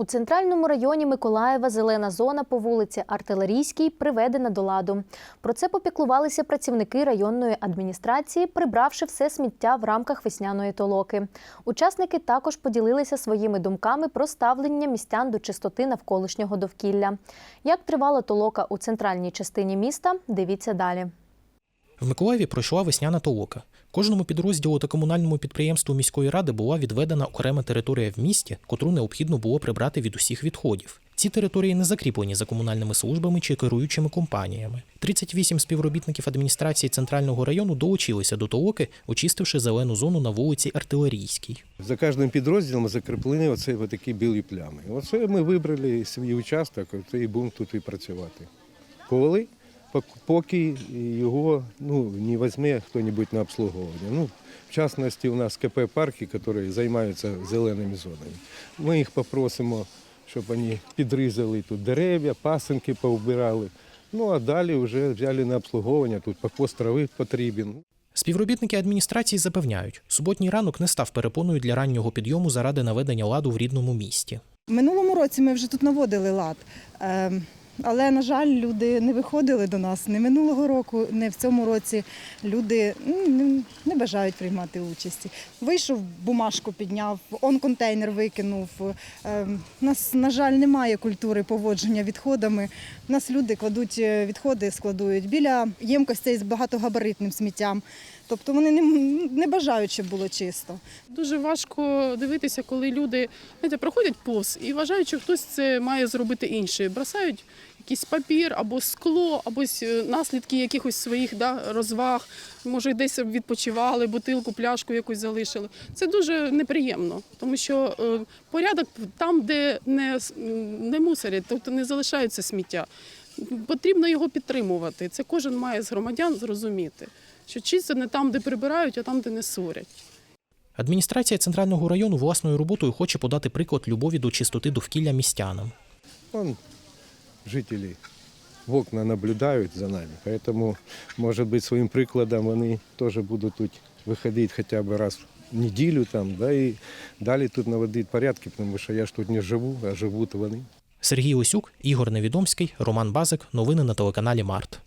У центральному районі Миколаєва зелена зона по вулиці Артилерійській приведена до ладу. Про це попіклувалися працівники районної адміністрації, прибравши все сміття в рамках весняної толоки. Учасники також поділилися своїми думками про ставлення містян до чистоти навколишнього довкілля. Як тривала толока у центральній частині міста, дивіться далі. В Миколаєві пройшла весняна толока. Кожному підрозділу та комунальному підприємству міської ради була відведена окрема територія в місті, котру необхідно було прибрати від усіх відходів. Ці території не закріплені за комунальними службами чи керуючими компаніями. 38 співробітників адміністрації центрального району долучилися до толоки, очистивши зелену зону на вулиці Артилерійській. За кожним підрозділом закріплені оце такі білі плями. Оце ми вибрали свій участок, і будемо тут і працювати. Коли? Пок- Поки його ну, не візьме хто-небудь на обслуговування. Ну, в частності, у нас КП парки, які займаються зеленими зонами. Ми їх попросимо, щоб вони підрізали тут дерев'я, пасинки повбирали. Ну а далі вже взяли на обслуговування, тут покос трави потрібен. Співробітники адміністрації запевняють, суботній ранок не став перепоною для раннього підйому заради наведення ладу в рідному місті. Минулому році ми вже тут наводили лад. Ем, Але, на жаль, люди не виходили до нас не минулого року, не в цьому році. Люди не- бажають приймати участі. Вийшов, бумажку підняв, он контейнер викинув. Ем, У нас, на жаль, немає культури поводження відходами. У нас люди кладуть е, відходи, складують біля ємкостей з багатогабаритним сміттям. Тобто вони не, не бажають, щоб було чисто. Дуже важко дивитися, коли люди знаєте, проходять повз і вважають, що хтось це має зробити інше. Бросають якийсь папір або скло, або наслідки якихось своїх да, розваг. Може, десь відпочивали, бутилку, пляшку якусь залишили. Це дуже неприємно, тому що е, порядок там, де не, не мусорять, тобто не залишаються сміття. Потрібно його підтримувати. Це кожен має з громадян зрозуміти, що чисто не там, де прибирають, а там, де не сурять. Адміністрація центрального району власною роботою хоче подати приклад любові до чистоти довкілля містянам. Жителі в окна наблюдають за нами, поэтому, може бути, своїм прикладом вони теж будуть тут виходити хоча б раз в неділю, там, да, і далі тут наводити порядки, тому що я ж тут не живу, а живуть вони. Сергій Усюк, Ігор Невідомський, Роман Базик. Новини на телеканалі Март.